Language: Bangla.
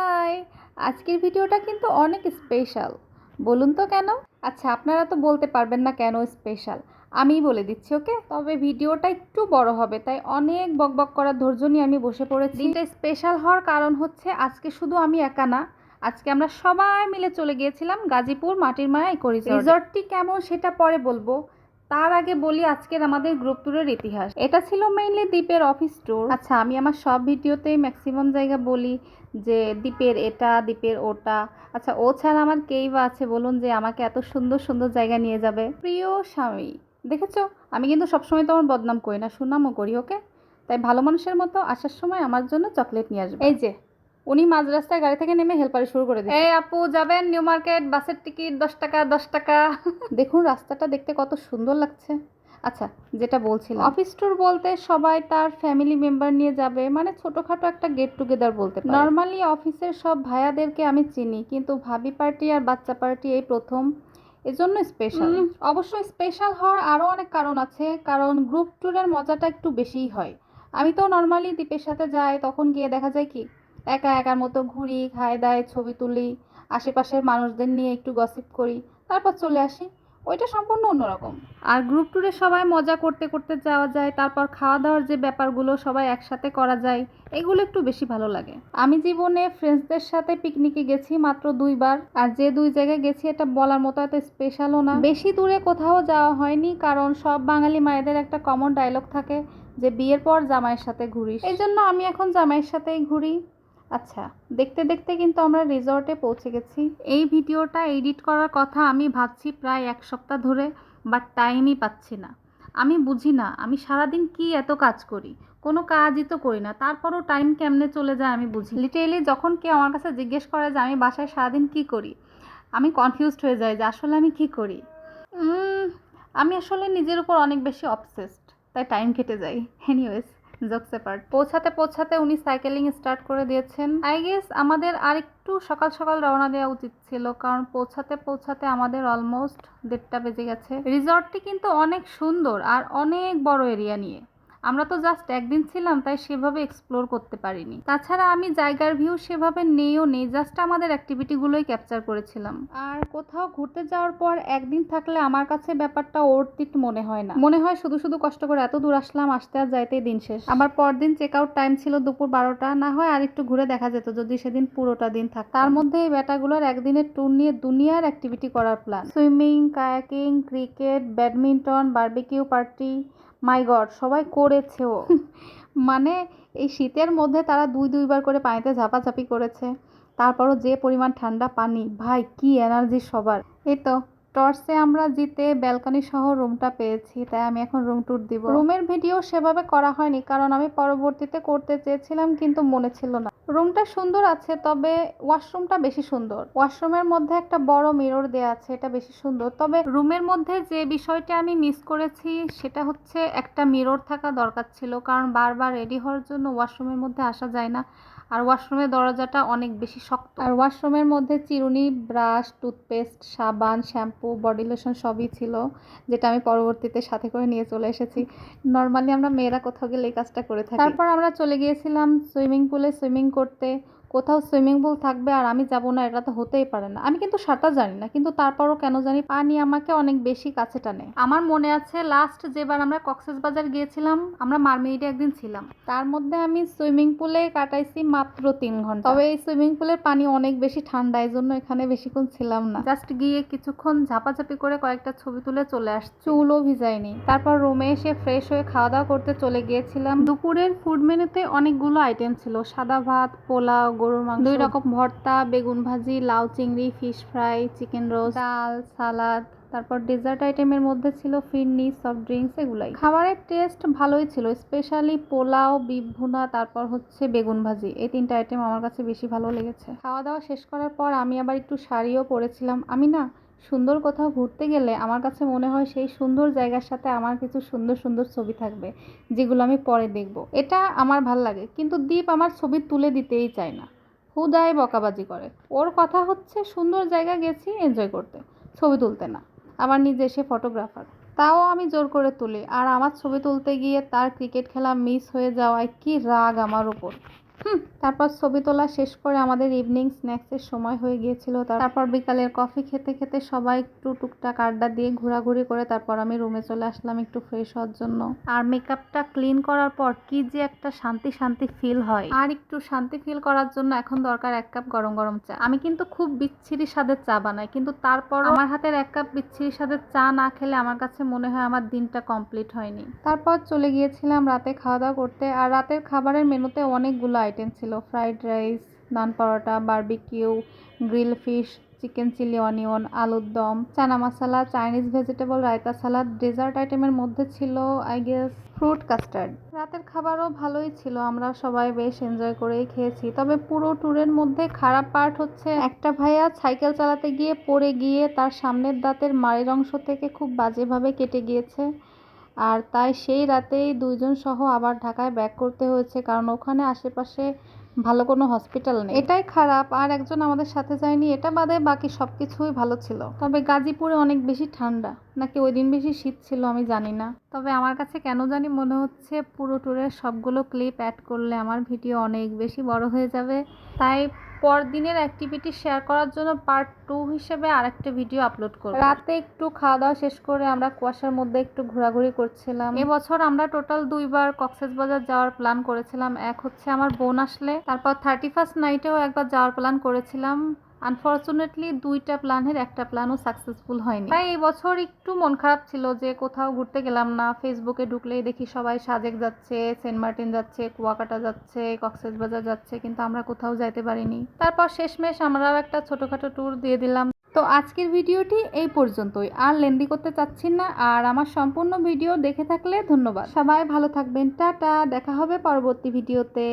হাই আজকের ভিডিওটা কিন্তু অনেক স্পেশাল বলুন তো কেন? আচ্ছা আপনারা তো বলতে পারবেন না কেন স্পেশাল আমিই বলে দিচ্ছি ওকে? তবে ভিডিওটা একটু বড় হবে তাই অনেক বকবক করার ধৈর্য নিয়ে আমি বসে পড়েছি। দিনটা স্পেশাল হওয়ার কারণ হচ্ছে আজকে শুধু আমি একা না। আজকে আমরা সবাই মিলে চলে গিয়েছিলাম গাজীপুর মাটির মায়া ইকো রিসর্টটি কেমন সেটা পরে বলব। তার আগে বলি আজকের আমাদের গ্রুপ ট্যুরের ইতিহাস। এটা ছিল মেইনলি দ্বীপের অফিস ট্যুর আচ্ছা আমি আমার সব ভিডিওতেই ম্যাক্সিমাম জায়গা বলি। যে দ্বীপের এটা দ্বীপের ওটা। আচ্ছা ও ছাড়া আমার কেই বা আছে? বলুন যে আমাকে এত সুন্দর সুন্দর জায়গা নিয়ে যাবে। প্রিয় স্বামী দেখেছ? আমি কিন্তু সবসময় তোমার বদনাম করি না সুনামও করি ওকে? তাই ভালো মানুষের মতো আসার সময় আমার জন্য চকলেট নিয়ে আসবে। এই যে উনি মাঝ রাস্তায় গাড়ি থেকে নেমে হেল্পারে শুরু করে দিয়েছে। এই আপু যাবেন? নিউ মার্কেট বাসের টিকিট দশ টাকা দশ টাকা। দেখুন রাস্তাটা দেখতে কত সুন্দর লাগছে। আচ্ছা যেটা বলছিলাম। অফিস ট্যুর বলতে সবাই তার ফ্যামিলি মেম্বার নিয়ে যাবে মানে ছোটোখাটো একটা গেট টুগেদার বলতে নর্মালি অফিসের সব ভাইয়াদেরকে আমি চিনি কিন্তু ভাবি পার্টি আর বাচ্চা পার্টি এই প্রথম এজন্য স্পেশাল অবশ্যই স্পেশাল হওয়ার আরও অনেক কারণ আছে কারণ গ্রুপ ট্যুরের মজাটা একটু বেশিই হয়। আমি তো নর্মালি দ্বীপের সাথে যাই তখন গিয়ে দেখা যায় কি একা একার মতো ঘুরি খাই দায় ছবি তুলি আশেপাশের মানুষদের নিয়ে একটু গসিপ করি তারপর চলে আসি। ওইটা সম্পূর্ণ অন্যরকম। আর গ্রুপ ট্যুরে সবাই মজা করতে করতে যাওয়া যায়, তারপর খাওয়া দাওয়ার যে ব্যাপারগুলো সবাই একসাথে করা যায়, এগুলো একটু বেশি ভালো লাগে। আমি জীবনে ফ্রেন্ডসদের সাথে পিকনিকে গেছি মাত্র দুইবার, আর যে দুই জায়গায় গেছি এটা বলার মতো এত স্পেশালও না। বেশি দূরে কোথাও যাওয়া হয়নি, কারণ সব বাঙালি মায়েদের একটা কমন ডায়লগ থাকে যে বিয়ের পর জামাইয়ের সাথে ঘুরিস। এই জন্য আমি এখন জামাইয়ের সাথেই ঘুরি। আচ্ছা দেখতে দেখতে কিন্তু আমরা রিসর্টে পৌঁছে গেছি। এই ভিডিওটা এডিট করার কথা আমি ভাবছি প্রায় এক সপ্তাহ ধরে, বাট টাইমই পাচ্ছি না। আমি বুঝি না, আমি সারাদিন কি এত কাজ করি? কোনো কাজই তো করি না, তারপরও টাইম কেমনে চলে যায় আমি বুঝি লিটারেলি যখন কেউ আমার কাছে জিজ্ঞেস করে যে আমি বাসায় সারাদিন কি করি, আমি কনফিউজড হয়ে যাই যে আসলে আমি কি করি। আমি আসলে নিজের উপর অনেক বেশি অবসেসড তাই টাইম কেটে যাই এনিওয়েজ জোকস পার্ট পৌঁছাতে পৌঁছাতে উনি সাইকেলিং স্টার্ট করে দিয়েছেন। আই গেস আমাদের আরেকটু সকাল সকাল রওনা দেওয়া উচিত ছিল, কারণ পৌঁছাতে পৌঁছাতে আমাদের অলমোস্ট দেড়টা বেজে গেছে। রিসর্টটি কিন্তু অনেক সুন্দর আর অনেক বড় এরিয়া নিয়ে। আমরা তো জাস্ট একদিন ছিলাম, তাই সেভাবে এক্সপ্লোর করতে পারিনি। তাছাড়া আমি জায়গার ভিউ সেভাবে নেইও নেই জাস্ট আমাদের অ্যাক্টিভিটিগুলোই ক্যাপচার করেছিলাম। আর কোথাও ঘুরতে যাওয়ার পর একদিন থাকলে আমার কাছে ব্যাপারটা ওর্থিট মনে হয় না। মনে হয় শুধু শুধু কষ্ট করে এত দূর আসলাম, আসতে আর যাইতেই দিন শেষ। আমার পরদিন চেক আউট টাইম ছিল দুপুর বারোটা, না হয় আর একটু ঘুরে দেখা যেত যদি সেদিন পুরোটা দিন থাক তার মধ্যে এই বেটাগুলোর একদিনের ট্যুর নিয়ে দুনিয়ার অ্যাক্টিভিটি করার plan swimming kayaking cricket badminton barbecue party my god সবাই করেছেও মানে এই শীতের মধ্যে তারা দুই দুইবার করে পানিতে ঝাপাঝাপি করেছে। তারপরও যে পরিমাণ ঠান্ডা পানি ভাই কি এনার্জি সবার। এই তো টর্চে আমরা জিতে ব্যালকনি সহ রুমটা পেয়েছি তাই আমি এখন রুম ট্যুর দিব। রুমের ভিডিও সেভাবে করা হয়নি কারণ আমি পরবর্তীতে করতে চেয়েছিলাম কিন্তু মনে ছিল না। রুমটা সুন্দর আছে, তবে ওয়াশরুমটা বেশি সুন্দর। ওয়াশরুমের মধ্যে একটা বড় মিরর দেওয়া আছে, এটা বেশি সুন্দর। তবে রুমের মধ্যে যে বিষয়টা আমি মিস করেছি, সেটা হচ্ছে একটা মিরর থাকা দরকার ছিল, কারণ বারবার রেডি হওয়ার জন্য ওয়াশরুমের মধ্যে আসা যায় না। আর ওয়াশরুমের দরজাটা অনেক বেশি শক্ত। আর ওয়াশরুমের মধ্যে চিরুনি ব্রাশ টুথপেস্ট সাবান শ্যাম্পু বডি লোশন সবই ছিল যেটা আমি পরবর্তীতে সাথে করে নিয়ে চলে এসেছি। নর্মালি আমরা মেয়েরা কোথাও গেলে এই কাজটা করে থাকি। তারপর আমরা চলে গিয়েছিলাম সুইমিং পুলে। সুইমিং করতে কোথাও সুইমিং পুল থাকবে আর আমি যাব না, এটা তো হতেই পারে না। আমি কিন্তু সাঁতার জানি না, কিন্তু তারপরও কেন জানি পানি আমাকে অনেক বেশি কাছে টানে। আমার মনে আছে লাস্ট যেবার আমরা কক্সেস বাজার গিয়েছিলাম, আমরা মারমেইডে একদিন ছিলাম। তার মধ্যে আমি সুইমিং পুলে কাটাইছি মাত্র তিন ঘণ্টা। তবে এই সুইমিং পুলের পানি অনেক বেশি ঠান্ডা এই জন্য এখানে বেশিক্ষণ ছিলাম না। জাস্ট গিয়ে কিছুক্ষণ ঝাপাঝাপি করে কয়েকটা ছবি তুলে চলে আসছি। চুলও ভিজাইনি। তারপর রুমে এসে ফ্রেশ হয়ে খাওয়া দাওয়া করতে চলে গিয়েছিলাম। দুপুরের ফুড মেনুতে অনেকগুলো আইটেম ছিল, সাদা ভাত, পোলাও গরুর মাংস। দুই রকম ভর্তা বেগুন ভাজি লাউ চিংড়ি ফিশ ফ্রাই চিকেন রোস্ট ডাল সালাদ তারপর ডেজার্ট আইটেমের মধ্যে ছিল ফিরনি সফট ড্রিঙ্কস এগুলাই। খাবারের টেস্ট ভালোই ছিল স্পেশালি পোলাও বিফ ভুনা তারপর হচ্ছে বেগুন ভাজি। এই তিনটা আইটেম আমার কাছে বেশি ভালো লেগেছে। খাওয়া দাওয়া শেষ করার পর আমি আবার একটু শাড়িও পরেছিলাম। আমি না সুন্দর কোথাও ঘুরতে গেলে আমার কাছে মনে হয় সেই সুন্দর জায়গার সাথে আমার কিছু সুন্দর সুন্দর ছবি থাকবে যেগুলো আমি পরে দেখব। এটা আমার ভালো লাগে কিন্তু দ্বীপ আমার ছবি তুলে দিতেই চায় না। হুদায় বকাবাজি করে। ওর কথা হচ্ছে সুন্দর জায়গা গেছি এনজয় করতে। ছবি তুলতে না। আমার নিজে সে ফটোগ্রাফার তাও আমি জোর করে তুলি। আর আমার ছবি তুলতে গিয়ে তার ক্রিকেট খেলা মিস হয়ে যাওয়ায় কি রাগ আমার উপর। হুম, তারপর ছবি তোলা শেষ করে আমাদের ইভিনিং স্ন্যাক্সের সময় হয়ে গিয়েছিল। তারপর বিকালের কফি খেতে খেতে সবাই একটু টুকটাক আড্ডা দিয়ে ঘোরাঘুরি করে তারপর আমি রুমে চলে আসলাম একটু ফ্রেশ হওয়ার জন্য। আর মেকআপটা ক্লিন করার পর কি যে একটা শান্তি শান্তি ফিল হয়। আর একটু শান্তি ফিল করার জন্য এখন দরকার এক কাপ গরম গরম চা। আমি কিন্তু খুব বিচ্ছিরি স্বাদের চা বানাই, কিন্তু তারপর আমার হাতের এক কাপ বিচ্ছিরি স্বাদের চা না খেলে আমার কাছে মনে হয় আমার দিনটা কমপ্লিট হয়নি। তারপর চলে গিয়েছিলাম রাতে খাওয়া দাওয়া করতে, আর রাতের খাবারের মেনুতে অনেকগুলো আইটেম ছিল fried rice, naan paratha, barbecue, grill fish, chicken chilli onion, আলুর দম, chana masala, Chinese vegetable, raita salad, dessert আইটেমের মধ্যে ছিল আই গেস ফ্রুট কাস্টার্ড রাতের খাবারও ভালোই ছিল, আমরা সবাই বেশ এনজয় করেই খেয়েছি। তবে পুরো ট্যুরের মধ্যে খারাপ পার্ট হচ্ছে, একটা ভাইয়া সাইকেল চালাতে গিয়ে পড়ে গিয়ে তার সামনের দাঁতের মাড়ির অংশ থেকে খুব বাজেভাবে কেটে গিয়েছে। আর তাই সেই রাতেই দুইজন সহ আবার ঢাকায় ব্যাক করতে হয়েছে, কারণ ওখানে আশেপাশে ভালো কোনো হসপিটাল নেই। এটাই খারাপ, আর একজন আমাদের সাথে যায়নি, এটা বাদে বাকি সব কিছুই ভালো ছিল। তবে গাজীপুরে অনেক বেশি ঠান্ডা, নাকি ওই দিন বেশি শীত ছিল আমি জানি না। তবে আমার কাছে কেন জানি মনে হচ্ছে পুরো ট্যুরের সবগুলো ক্লিপ অ্যাড করলে আমার ভিডিও অনেক বেশি বড় হয়ে যাবে। তাই পরদিনের অ্যাক্টিভিটি শেয়ার করার জন্য পার্ট টু হিসেবে আরেকটা ভিডিও আপলোড করব। রাতে একটু খাওয়া দাওয়া শেষ করে আমরা কুয়াশার মধ্যে একটু ঘোরাঘুরি করছিলাম। এবছর আমরা টোটাল দুইবার কক্সেস বাজার যাওয়ার প্ল্যান করেছিলাম। এক হচ্ছে আমার বোন আসলে তারপর থার্টি ফার্স্ট নাইটেও একবার যাওয়ার প্ল্যান করেছিলাম। আনফর্চুনেটলি দুইটা প্ল্যানের একটা প্ল্যানও সাকসেসফুল হয়নি। তাই এই বছর একটু মন খারাপ ছিল যে কোথাও ঘুরতে গেলাম না। ফেসবুকে ঢুকলেই দেখি সবাই সাজেক যাচ্ছে সেন্ট মার্টিন যাচ্ছে, কুয়াকাটা যাচ্ছে কক্সেস বাজার যাচ্ছে, কিন্তু আমরা কোথাও যাইতে পারিনি। তারপর শেষমেশ আমরাও একটা ছোটোখাটো ট্যুর দিয়ে দিলাম। তো আজকের ভিডিওটি এই পর্যন্তই। আর লেন্দি করতে চাচ্ছি না, আর আমার সম্পূর্ণ ভিডিও দেখে থাকলে ধন্যবাদ। সবাই ভালো থাকবেন। টাটা, দেখা হবে পরবর্তী ভিডিওতে।